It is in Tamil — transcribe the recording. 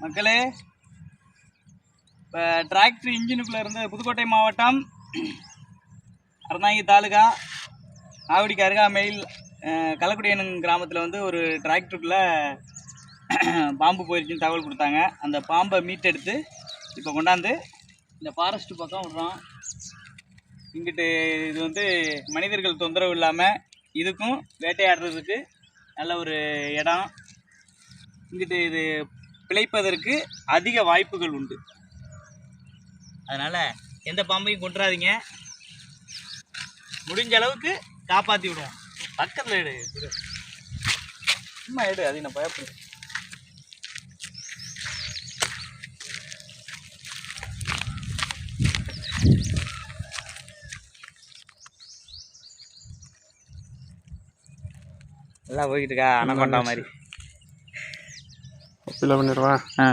மக்களே இப்போ டிராக்டர் இன்ஜினுக்குள்ளே இருந்து புதுக்கோட்டை மாவட்டம் அறந்தாங்கி தாலுகா ஆவடிக்கு அருகாமையில் அஹ், கிராமத்தில் வந்து ஒரு டிராக்டருக்குள்ளே பாம்பு போயிருச்சுன்னு தகவல் கொடுத்தாங்க. அந்த பாம்பை மீட்டெடுத்து இப்போ கொண்டாந்து இந்த ஃபாரஸ்ட் பக்கம் விடுறோம். இங்கிட்டு இது வந்து மனிதர்கள் தொந்தரவு இல்லாமல் இதுக்கும் வேட்டையாடுறதுக்கு நல்ல ஒரு இடம். இங்கிட்டு இது பிழைப்பதற்கு அதிக வாய்ப்புகள் உண்டு. அதனால் எந்த பாம்பையும் கொண்டுறாதீங்க முடிஞ்ச அளவுக்கு காப்பாற்றி விடுவோம். பக்கத்தில் எடு சும்மா எடு அது நான் பயப்படு. நல்லா போய்கிட்டு இருக்கா அனகொண்டா மாதிரி. ஃபில் பண்ணிடுவா